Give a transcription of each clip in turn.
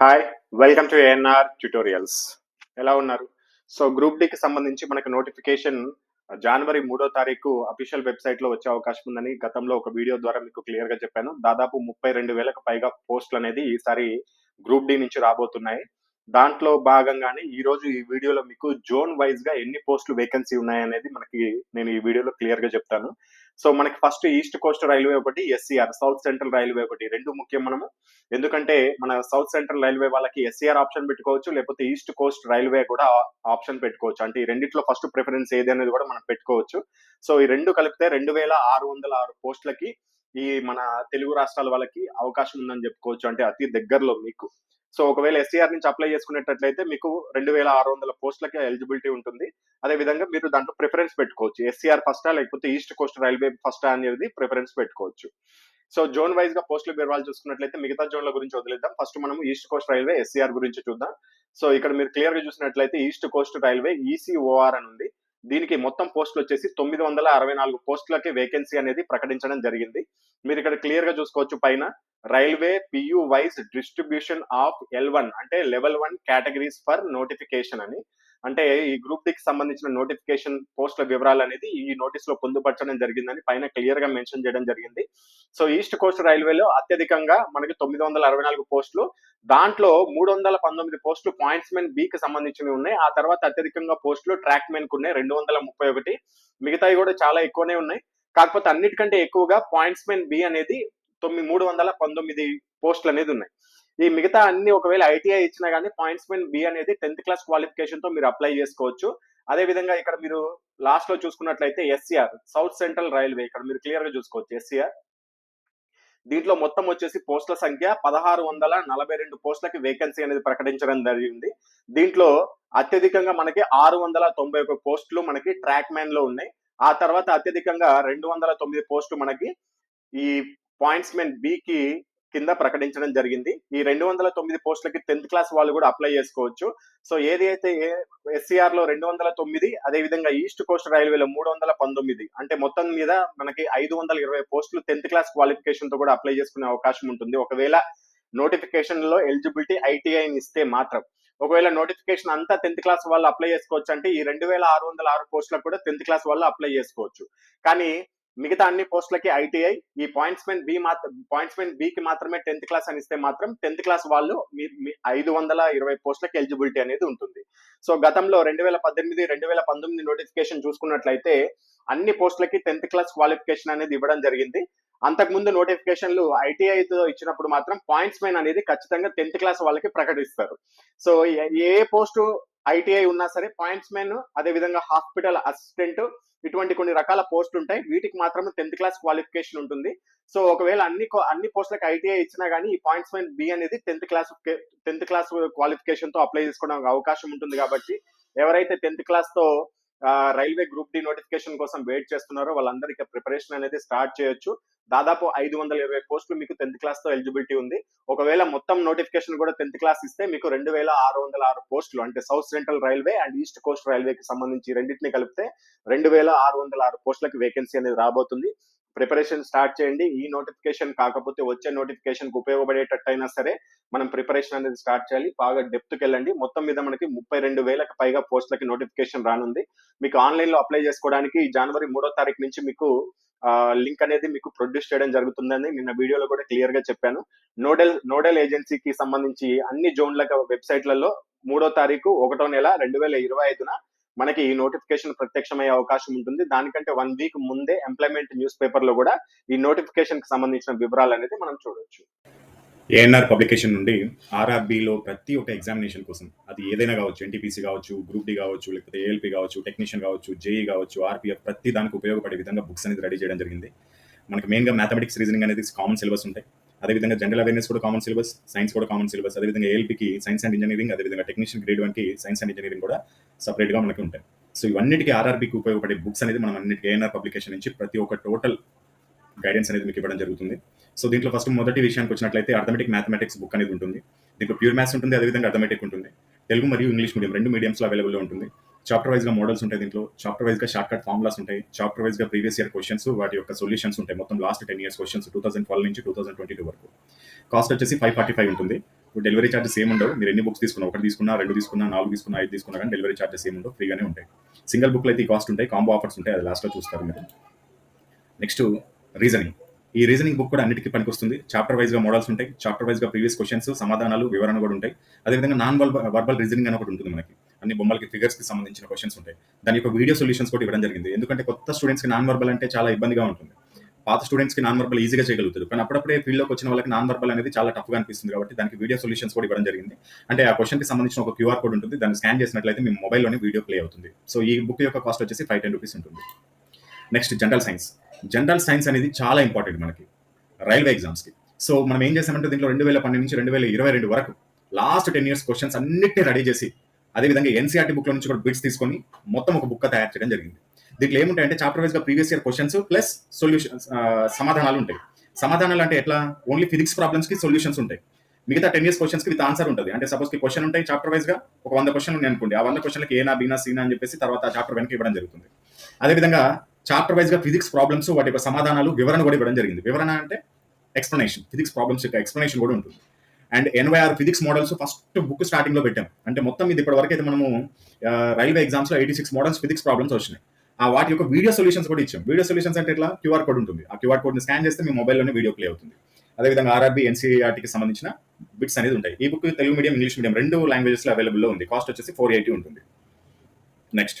Hi welcome to ANR tutorials ఎలా ఉన్నారు? So group డికి సంబంధించి మనకు నోటిఫికేషన్ జనవరి మూడో తారీఖు అఫీషియల్ వెబ్సైట్లో వచ్చే అవకాశం ఉందని గతంలో ఒక వీడియో ద్వారా మీకు క్లియర్గా చెప్పాను. దాదాపు ముప్పై రెండు వేలకు పైగా పోస్టులు అనేది ఈసారి గ్రూప్ డి నుంచి రాబోతున్నాయి. దాంట్లో భాగంగానే ఈ రోజు ఈ వీడియోలో మీకు జోన్ వైజ్గా ఎన్ని పోస్టులు వేకెన్సీ ఉన్నాయనేది మనకి నేను ఈ వీడియోలో క్లియర్గా చెప్తాను. సో మనకి ఫస్ట్ ఈస్ట్ కోస్ట్ రైల్వే ఒకటి ఎస్సీఆర్ సౌత్ సెంట్రల్ రైల్వే ఒకటి రెండు ముఖ్యం మనము. ఎందుకంటే మన సౌత్ సెంట్రల్ రైల్వే వాళ్ళకి ఎస్సీఆర్ ఆప్షన్ పెట్టుకోవచ్చు లేకపోతే ఈస్ట్ కోస్ట్ రైల్వే కూడా ఆప్షన్ పెట్టుకోవచ్చు. అంటే ఈ రెండిట్లో ఫస్ట్ ప్రిఫరెన్స్ ఏది అనేది కూడా మనం పెట్టుకోవచ్చు. సో ఈ రెండు కలిపితే రెండు వేల ఆరు వందల ఆరు పోస్టులకి ఈ మన తెలుగు రాష్ట్రాల వాళ్ళకి అవకాశం ఉందని చెప్పుకోవచ్చు. అంటే అతి దగ్గరలో మీకు. సో ఒకవేళ ఎస్సీఆర్ నుంచి అప్లై చేసుకునేటట్లయితే మీకు రెండు వేల ఆరు వందల పోస్టులకి ఎలిజిబిలిటీ ఉంటుంది. అదే విధంగా మీరు దాంట్లో ప్రిఫరెన్స్ పెట్టుకోవచ్చు. ఎస్సీఆర్ ఫస్టా లేకపోతే ఈస్ట్ కోస్ట్ రైల్వే ఫస్టా అనేది ప్రిఫరెన్స్ పెట్టుకోవచ్చు. సో జోన్ వైజ్గా పోస్టుల వివరాలు చూసుకున్నట్లయితే మిగతా జోన్ల గురించి వదిలేద్దాం. ఫస్ట్ మనం ఈస్ట్ కోస్ట్ రైల్వే ఎస్సీఆర్ గురించి చూద్దాం. సో ఇక్కడ మీరు క్లియర్గా చూసినట్లయితే ఈస్ట్ కోస్ట్ రైల్వే ఈసీఓఆర్ అని ఉంది. దీనికి మొత్తం పోస్టులు వచ్చేసి తొమ్మిది వందల అరవై నాలుగు పోస్టులకి వేకెన్సీ అనేది ప్రకటించడం జరిగింది. మీరు ఇక్కడ క్లియర్గా చూసుకోవచ్చు పైన. Railway PU wise distribution of L one అంటే level one categories for notification అని. అంటే ఈ గ్రూప్ డికి సంబంధించిన నోటిఫికేషన్ పోస్టుల వివరాలు అనేది ఈ నోటీస్లో పొందుపరచడం జరిగిందని పైన క్లియర్గా మెన్షన్ చేయడం జరిగింది. సో ఈస్ట్ కోస్ట్ రైల్వేలో అత్యధికంగా మనకి తొమ్మిది వందల అరవై నాలుగు పోస్టులు దాంట్లో మూడు వందల పంతొమ్మిది పోస్టులు పాయింట్స్ మెన్ బి కి సంబంధించినవి ఉన్నాయి. ఆ తర్వాత అత్యధికంగా పోస్టులు ట్రాక్ మెన్కు ఉన్నాయి రెండు వందల ముప్పై ఒకటి. మిగతావి కూడా చాలా ఎక్కువనే ఉన్నాయి. కాకపోతే అన్నిటికంటే ఎక్కువగా పాయింట్స్ మెన్ బి అనేది తొమ్మిది మూడు వందల పంతొమ్మిది పోస్టులు అనేది ఉన్నాయి. ఈ మిగతా అన్ని ఒకవేళ ఐటీఐ ఇచ్చినా కానీ పాయింట్స్ మెన్ బి అనేది టెన్త్ క్లాస్ క్వాలిఫికేషన్తో మీరు అప్లై చేసుకోవచ్చు. అదే విధంగా ఇక్కడ మీరు లాస్ట్లో చూసుకున్నట్లయితే ఎస్సీఆర్ సౌత్ సెంట్రల్ రైల్వే ఇక్కడ మీరు క్లియర్గా చూసుకోవచ్చు ఎస్సీఆర్. దీంట్లో మొత్తం వచ్చేసి పోస్టుల సంఖ్య పదహారు వందల నలభై రెండు పోస్టులకి వేకెన్సీ అనేది ప్రకటించడం జరిగింది. దీంట్లో అత్యధికంగా మనకి ఆరు వందల తొంభై ఒక పోస్టులు మనకి ట్రాక్ మ్యాన్లో ఉన్నాయి. ఆ తర్వాత అత్యధికంగా రెండు వందల తొమ్మిది పోస్టులు మనకి ఈ పాయింట్స్మెన్ బికి కింద ప్రకటించడం జరిగింది. ఈ రెండు వందల తొమ్మిది పోస్టులకి టెన్త్ క్లాస్ వాళ్ళు కూడా అప్లై చేసుకోవచ్చు. సో ఏది అయితే ఎస్సీఆర్లో రెండు వందల తొమ్మిది అదే విధంగా ఈస్ట్ కోస్ట్ రైల్వేలో మూడు వందల పంతొమ్మిది అంటే మొత్తం మీద మనకి ఐదు వందల ఇరవై పోస్టులు టెన్త్ క్లాస్ క్వాలిఫికేషన్తో కూడా అప్లై చేసుకునే అవకాశం ఉంటుంది. ఒకవేళ నోటిఫికేషన్లో ఎలిజిబిలిటీ ఐటీఐని ఇస్తే మాత్రం. ఒకవేళ నోటిఫికేషన్ అంతా టెన్త్ క్లాస్ వాళ్ళు అప్లై చేసుకోవచ్చు అంటే ఈ రెండు వేల ఆరు వందల ఆరు పోస్టులకు కూడా టెన్త్ క్లాస్ వాళ్ళు అప్లై చేసుకోవచ్చు. కానీ మిగతా అన్ని పోస్టులకి ఐటీఐ. ఈ పాయింట్స్ మెన్ బి మాత్రం పాయింట్స్మెన్ బి బికి మాత్రమే టెన్త్ క్లాస్ అని ఇస్తే మాత్రం టెన్త్ క్లాస్ వాళ్ళు మీ ఐదు వందల ఇరవై పోస్టులకి ఎలిజిబిలిటీ అనేది ఉంటుంది. సో గతంలో రెండు వేల పద్దెనిమిది రెండు వేల పంతొమ్మిది నోటిఫికేషన్ చూసుకున్నట్లయితే అన్ని పోస్టులకి టెన్త్ క్లాస్ క్వాలిఫికేషన్ అనేది ఇవ్వడం జరిగింది. అంతకుముందు నోటిఫికేషన్లు ఐటీఐతో ఇచ్చినప్పుడు మాత్రం పాయింట్స్ మెన్ అనేది ఖచ్చితంగా టెన్త్ క్లాస్ వాళ్ళకి ప్రకటిస్తారు. సో ఏ పోస్టు ఐటీఐ ఉన్నా సరే పాయింట్స్ మెన్ అదే విధంగా హాస్పిటల్ అసిస్టెంట్ ఇటువంటి కొన్ని రకాల పోస్టులు ఉంటాయి. వీటికి మాత్రమే టెన్త్ క్లాస్ క్వాలిఫికేషన్ ఉంటుంది. సో ఒకవేళ అన్ని అన్ని పోస్టులకు ఐటీఐ ఇచ్చినా కానీ ఈ పాయింట్స్ మెన్ బి అనేది టెన్త్ క్లాస్ టెన్త్ క్లాస్ క్వాలిఫికేషన్తో అప్లై చేసుకోవడానికి అవకాశం ఉంటుంది కాబట్టి ఎవరైతే టెన్త్ క్లాస్తో రైల్వే గ్రూప్ డి నోటిఫికేషన్ కోసం వెయిట్ చేస్తున్నారో. వాళ్ళందరికీ ప్రిపరేషన్ అనేది స్టార్ట్ చేయొచ్చు. దాదాపు ఐదు వందల ఇరవై పోస్టులు మీకు టెన్త్ క్లాస్తో ఎలిజిబిలిటీ ఉంది. ఒకవేళ మొత్తం నోటిఫికేషన్ కూడా టెన్త్ క్లాస్ ఇస్తే మీకు రెండు వేల ఆరు వందల ఆరు పోస్టులు అంటే south central railway and east coast రైల్వేకి సంబంధించి రెండింటిని కలిపితే రెండు వేల ఆరు వందల ఆరు పోస్టులకి వేకెన్సీ అనేది రాబోతుంది. ప్రిపరేషన్ స్టార్ట్ చేయండి. ఈ నోటిఫికేషన్ కాకపోతే వచ్చే నోటిఫికేషన్కు ఉపయోగపడేటట్టు అయినా సరే మనం ప్రిపరేషన్ అనేది స్టార్ట్ చేయాలి. బాగా డెప్త్కి వెళ్ళండి. మొత్తం మీద మనకి ముప్పై రెండు వేలకు పైగా పోస్టులకి నోటిఫికేషన్ రానుంది. మీకు ఆన్లైన్లో అప్లై చేసుకోవడానికి జనవరి మూడో తారీఖు నుంచి మీకు లింక్ అనేది మీకు ప్రొడ్యూస్ చేయడం జరుగుతుందని నిన్న వీడియోలో కూడా క్లియర్గా చెప్పాను. నోడల్ నోడల్ ఏజెన్సీకి సంబంధించి అన్ని జోన్ల వెబ్సైట్లలో మూడో తారీఖు ఒకటో నెల రెండు వేల ఇరవై ఐదున మనకి ఈ నోటిఫికేషన్ ప్రత్యక్షమయ్యే అవకాశం ఉంటుంది. దానికంటే వన్ వీక్ ముందే ఎంప్లాయ్మెంట్ న్యూస్ పేపర్లో కూడా ఈ నోటిఫికేషన్కి సంబంధించిన వివరాలు అనేది మనం చూడొచ్చు. ఏఎన్ఆర్ పబ్లికేషన్ నుండి ఆర్ఆర్బిలో ప్రతి ఒక్క ఎగ్జామినేషన్ కోసం అది ఏదైనా కావచ్చు ఎన్టీపీసీ కావచ్చు గ్రూప్ డి కావచ్చు లేకపోతే ఏఎల్పి కావచ్చు టెక్నీషియన్ కావచ్చు జేఈ కావచ్చు ఆర్పిఎఫ్ ప్రతి దానికి ఉపయోగపడే విధంగా బుక్స్ అనేది రెడీ చేయడం జరిగింది. మనకి మెయిన్గా మ్యాథమెటిక్స్ రీజనింగ్ అనేది కామన్ సిలబస్ ఉంటాయి. అదేవిధంగా జనరల్ అవేర్నెస్ కూడా కామన్ సిలబస్ సైన్స్ కూడా కామన్ సిలబస్ అదేవిధంగా ఏఎల్పికి సైన్స్ అండ్ ఇంజనీరింగ్ అదేవిధంగా టెక్నీషియన్ గ్రేడ్ వన్కి సైన్స్ అండ్ ఇంజనీరింగ్ కూడా సపరేట్గా మనకి ఉంటాయి. సో ఇవన్నిటికీ ఆర్ఆర్బికి ఉపయోగపడే బుక్స్ అనేది మనం అన్నిటికీ ఏఎన్ఆర్ పబ్లికేషన్ నుంచి ప్రతి ఒక్క టోటల్ గైడెన్స్ అనేది మీకు ఇవ్వడం జరుగుతుంది. సో దీంట్లో ఫస్ట్ మొదటి విషయానికి వచ్చినట్లయితే అర్థమెటిక్ మ్యాథమెటిక్స్ బుక్ అనేది ఉంటుంది. దీంట్లో ప్యూర్ మ్యాథ్స్ ఉంటుంది అదేవిధంగా అర్థమెటిక్ ఉంటుంది. తెలుగు మరియు ఇంగ్లీష్ మీడియం రెండు మీడియంస్లో అవైలబుల్లో ఉంటుంది. చాప్టర్ వైజ్గా మోడల్స్ ఉంటాయి దీంట్లో. చాప్టర్ వైజ్గా షార్ట్ కట్ ఫార్ములాస్ ఉంటాయి. చాప్టర్ వైజ్గా ప్రీవియస్ ఇయర్ క్వశ్చన్స్ వాటి యొక్క సొల్యూషన్స్ ఉంటాయి. మొత్తం last ten years questions two thousand twelve నుంచి టూ థౌసండ్ ట్వంటీ టూ వరకు. కాస్ట్ వచ్చేసి ఫైవ్ ఫార్టీ ఫైవ్ ఉంటుంది డెలివరీ చార్జెస్ ఏమి ఉండవు. మీరు ఎన్ని బుక్స్ తీసుకున్నా ఒకటి తీసుకున్నా రెండు తీసుకున్నా నాలుగు తీసుకున్నా ఐదు తీసుకున్నా కానీ డెలివరీ చార్జెస్ ఏమి ఉండవు. ఫ్రీగానే ఉంటాయి. సింగిల్ బుక్లు అయితే ఈ కాస్ట్ ఉంటాయి. కాంబో ఆఫర్స్ ఉంటాయి. అది లాస్ట్లో చూస్తారు మీరు. నెక్స్ట్ రీజనింగ్ ఈ రీజనింగ్ బుక్ కూడా అన్నిటికీ పనికొస్తుంది. చాప్టర్ వైజ్గా మోడల్స్ ఉంటాయి. చాప్టర్ వైజ్గా ప్రీవియస్ క్వశ్చన్స్ సమాధానాలు వివరణ కూడా ఉంటాయి. అదేవిధంగా నాన్ వర్బల్ వర్బల్ రీజనింగ్ అని ఒకటి ఉంటుంది మనకి. అన్ని బొమ్మలకి ఫిగర్స్కి సంబంధించిన క్వశ్చన్స్ ఉంటాయి. దాని యొక్క వీడియో సొల్యూషన్స్ కూడా ఇవ్వడం జరిగింది. ఎందుకంటే కొత్త స్టూడెంట్స్కి నాన్ వర్బల్ అంటే చాలా ఇబ్బందిగా ఉంటుంది. పాత స్టూడెంట్స్కి నాన్ వర్బల్ ఈజీగా చేయగలుగుతారు. కానీ అప్పుడప్పుడే ఫీల్డ్లోకి వచ్చిన వాళ్ళకి నాన్ వర్బల్ అనేది చాలా టఫ్గా అనిపిస్తుంది కాబట్టి దానికి వీడియో సొల్యూషన్స్ కూడా ఇవ్వడం జరిగింది. అంటే ఆ క్వశ్చన్కి సంబంధించిన ఒక క్యూఆర్ కోడ్ ఉంటుంది. దాన్ని స్కాన్ చేసినట్లయితే మీ మొబైల్లోనే వీడియో ప్లే అవుతుంది. సో ఈ బుక్ యొక్క కాస్ట్ వచ్చేసి ఫైవ్ టెన్ రూపీస్ ఉంటుంది. Next general science general science అనేది చాలా ఇంపార్టెంట్ మనకి. రైల్వే ఎగ్జామ్స్కి సో మనం ఏం చేసామంటే దీంట్లో రెండు వేల పన్నెండు నుంచి రెండు వేల ఇరవై రెండు వరకు లాస్ట్ టెన్ ఇయర్స్ క్వశ్చన్స్ అన్నిటిని రెడీ చేసి అదేవిధంగా ఎన్సీఆర్టీ బుక్లో నుంచి కూడా బిట్స్ తీసుకొని మొత్తం ఒక బుక్ తయారు చేయడం జరిగింది. దీంట్లో ఏముంటాయంటే చాప్టర్ వైజ్గా previous year questions plus solutions సమాధానాలు ఉంటాయి. సమాధానాలు అంటే ఎట్లా? ఓన్లీ ఫిజిక్స్ ప్రాబ్లమ్స్కి సొల్యూషన్స్ ఉంటాయి. మిగతా టెన్ ఇయర్స్ క్వశ్చన్స్కి విత్ ఆన్సర్ ఉంటుంది. అంటే సపోజ్కి క్వశ్చన్ ఉంటాయి చాప్టర్ వైజ్గా ఒక వంద క్వశ్చన్ ఉన్నాయి అనుకోండి. ఆ వంద క్వశ్చన్లకి ఏనా బీనా సీనా అని చెప్పేసి తర్వాత చాప్టర్ వెనక్కి ఇవ్వడం జరుగుతుంది. అదేవిధంగా చాప్టర్ వైజ్గా ఫిజిక్స్ ప్రాబ్లమ్స్ వాటి యొక్క సమాధానాలు వివరణ కూడా ఇవ్వడం జరిగింది. వివరణ అంటే ఎక్స్ప్లెనేషన్ ఫిజిక్స్ ప్రాబ్లమ్స్ యొక్క ఎక్స్ప్లెనేషన్ కూడా ఉంటుంది. And NYR physics models first book స్టార్టింగ్లో పెట్టాం. అంటే మొత్తం ఇది ఇప్పటి వరకు అయితే మనము రైల్వే ఎగ్జామ్స్లో eighty six models physics problems వచ్చినాయి. ఆ వాటి యొక్క వీడియో సొల్యూషన్స్ కూడా ఇచ్చాం. వీడియో సొల్యూషన్స్ అంటే ఎట్లా? క్యూఆర్ కోడ్ ఉంటుంది. ఆ క్యూఆర్ కోడ్ని స్కాన్ చేస్తే మీ మొబైల్లోనే వీడియో ప్లే అవుతుంది. అదేవిధంగా ఆర్ఆర్బీ ఎన్సీఆర్టీకి సంబంధించిన బిట్స్ అనేది ఉంటాయి. ఈ book Telugu medium English medium రెండు లాంగ్వేజెస్లో అవైలబుల్లో ఉంది. కాస్ట్ వచ్చేసి ఫోర్ ఎయిటీ ఉంటుంది. Next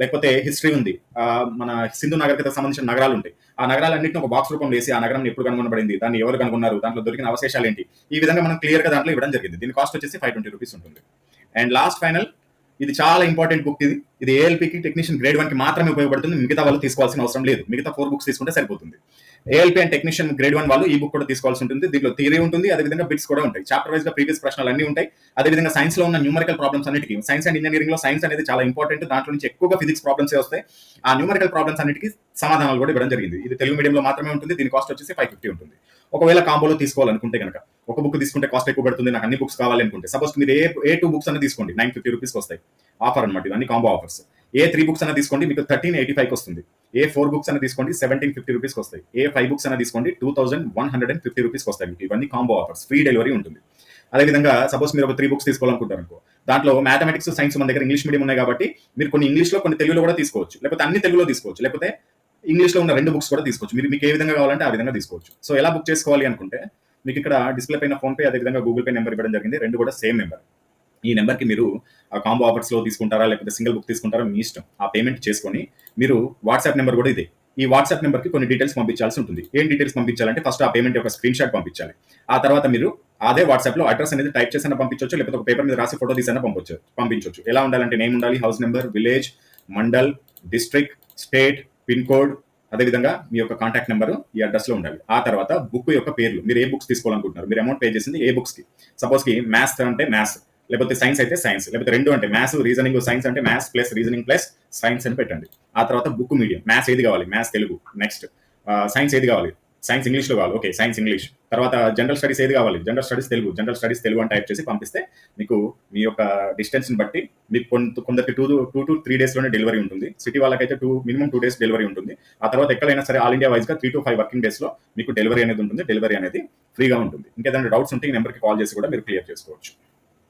లేకపోతే హిస్టరీ ఉంది. మన సింధు నాగరికతకు సంబంధించిన నగరాలు ఉంటాయి. ఆ నగరాలన్నింటిని ఒక బాక్స్ రూపంలో వేసి ఆ నగరం ఎప్పుడు కనుగొనబడింది దాన్ని ఎవరు కనుగొన్నారు దాంట్లో దొరికిన అవశేషాలు ఏంటి ఈ విధంగా మనం క్లియర్గా దాంట్లో ఇవ్వడం జరిగింది. దీని కాస్ట్ వచ్చేసి ఫైవ్ ట్వంటీ రూపీస్ ఉంటుంది. అండ్ లాస్ట్ ఫైనల్ ఇది చాలా ఇంపార్టెంట్ బుక్ ఇది. ఇది ఏఎల్పికి టెక్నీషియన్ గ్రేడ్ వన్కి మాత్రమే ఉపయోగపడుతుంది. మిగతా వాళ్ళు తీసుకోవాల్సిన అవసరం లేదు. మిగతా ఫోర్ బుక్స్ తీసుకుంటే సరిపోతుంది. ALP and technician grade one వాళ్ళు ఈ బుక్ కూడా తీసుకోవాల్సి ఉంటుంది. దీంట్లో థియరీ ఉంటుంది. అదేవిధంగా బిట్స్ కూడా ఉంటాయి. చాప్టర్ వైజ్గా ప్రీవియస్ ప్రశ్నలు అన్ని ఉంటాయి. అదేవిధంగా సైన్స్లో ఉన్న న్యూమరికల్ ప్రాబ్లమ్స్ అన్నిటికీ సైన్స్ అండ్ ఇంజనీరింగ్లో సైన్స్ అనేది చాలా ఇంపార్టెంట్ దాంట్లో నుంచి ఎక్కువగా ఫిజిక్స్ ప్రాబ్లమ్స్ వస్తాయి ఆ న్యూమరికల్ ప్రాబ్లమ్స్ అన్నిటికీ సమాధానాలు కూడా ఇవ్వడం జరిగింది. ఇది తెలుగు మీడియంలో మాత్రమే ఉంటుంది. దీని కాస్ట్ వచ్చేసి ఫైవ్ ఫిఫ్టీ ఉంటుంది. ఒకవేళ కాంబోలో తీసుకోవాలనుకుంటే కనుక ఒక బుక్ తీసుకుంటే కాస్ట్ ఎక్కువ పడుతుంది నాకు అన్ని బుక్స్ కావాలనుకుంటే సపోజ్ మీరు ఏ ఏ టూ బుక్స్ అన్న తీసుకోండి నైన్ ఫిఫ్టీ రూపీస్కి వస్తాయి ఆఫర్ అనమాట ఇవన్నీ కాంబో ఆఫర్స్ ఏ త్రీ బుక్స్ అన్న తీసుకోండి మీకు థర్టీన్ ఎయిటీ ఫైవ్ వస్తుంది. ఏ ఫోర్ బుక్స్ అన్న తీసుకోండి సెవెంటీన్ ఫిఫ్టీ రూపీస్కి వస్తాయి. ఏ ఫైవ్ బుక్స్ అన్న తీసుకోండి two thousand one hundred and fifty రూపీస్కి వస్తాయి మీకు. ఇవన్నీ కాంబో ఆఫర్స్ ఫ్రీ డెలివరీ ఉంటుంది. అదేవిధంగా సపోజ్ మీరు ఒక త్రీ బుక్స్ తీసుకోవాలనుకుంటారు అనుకో దాంట్లో మ్యాథమెటిక్స్ సైన్స్ మన దగ్గర ఇంగ్లీష్ మీడియం ఉన్నాయి కాబట్టి మీరు కొన్ని ఇంగ్లీష్లో కొన్ని తెలుగులో కూడా తీసుకోవచ్చు. లేకపోతే అన్ని తెలుగులో తీసుకోవచ్చు. లేకపోతే ఇంగ్లీష్లో ఉన్న రెండు బుక్స్ కూడా తీసుకోవచ్చు. మీరు మీకు ఏ విధంగా కావాలంటే ఆ విధంగా తీసుకోవచ్చు. సో ఎలా బుక్ చేసుకోవాలి అనుకుంటే మీకు ఇక్కడ డిస్ప్లే పైన ఫోన్ పే అదేవిధంగా గూగుల్ పే నెంబర్ ఇవ్వడం జరిగింది. రెండు కూడా సేమ్ నెంబర్ ఈ నెంబర్కి మీరు ఆ కాంబో ఆఫర్స్లో తీసుకుంటారా లేకపోతే సింగిల్ బుక్ తీసుకుంటారా మీ ఇష్టం. ఆ పేమెంట్ చేసుకొని మీరు వాట్సాప్ నెంబర్ కూడా ఇదే. ఈ వాట్సాప్ నెంబర్కి కొన్ని డీటెయిల్స్ పంపించాల్సి ఉంటుంది. ఏం డీటెయిల్స్ పంపించాలంటే ఫస్ట్ ఆ పేమెంట్ యొక్క స్క్రీన్ షాట్ పంపించాలి. ఆ తర్వాత మీరు అదే వాట్సాప్లో అడ్రస్ అనేది టైప్ చేసినా పంపించవచ్చు లేకపోతే ఒక పేపర్ మీద రాసి ఫోటో తీసైనా పంపించవచ్చు పంపించవచ్చు ఎలా ఉండాలంటే నేమ్ ఉండాలి house number village mandal district state pin code అదేవిధంగా మీ యొక్క కాంటాక్ట్ నెంబర్ ఈ అడ్రస్లో ఉండాలి. ఆ తర్వాత బుక్ యొక్క పేర్లు. మీరు ఏ బుక్స్ తీసుకోవాలనుకుంటున్నారు? మీరు అమౌంట్ పే చేసింది ఏ బుక్స్కి? సపోజ్కి సపోజ్ మ్యాథ్స్ అంటే మ్యాథ్స్ లేకపోతే సైన్స్ అయితే సైన్స్ లేకపోతే రెండు అంటే మ్యాథ్స్ రీజనింగ్ సైన్స్ అంటే maths plus reasoning plus science అని పెట్టండి. ఆ తర్వాత బుక్ మీడియం. మ్యాథ్స్ ఏది కావాలి? మ్యాథ్స్ తెలుగు. నెక్స్ట్. సైన్స్ ఏది కావాలి? సైన్స్ ఇంగ్లీష్లో కావాలి. ఓకే సైన్స్ ఇంగ్లీష్ తర్వాత జనరల్ స్టడీస్ ఏది కావాలి? General studies Telugu. General studies Telugu అని టైప్ చేసి పంపిస్తే మీకు మీ యొక్క డిస్టెన్స్ని బట్టి మీకు కొంత కొందరికి టూ టూ టు త్రీ డేస్లోనే డెలివరీ ఉంటుంది. సిటీ వాళ్ళకైతే two minimum two days delivery ఉంటుంది. ఆ తర్వాత ఎక్కడైనా సరే ఆల్ ఇండియా వైజ్గా త్రీ టు ఫైవ్ వర్కింగ్ డేస్లో మీకు డెలివరీ అనేది ఉంటుంది. డెలివరీ అనేది ఫ్రీగా ఉంటుంది. ఇంకేదైనా డౌట్స్ ఉంటే ఈ నెంబర్కి కాల్ చేసి కూడా మీరు క్లియర్ చేసుకోవచ్చు.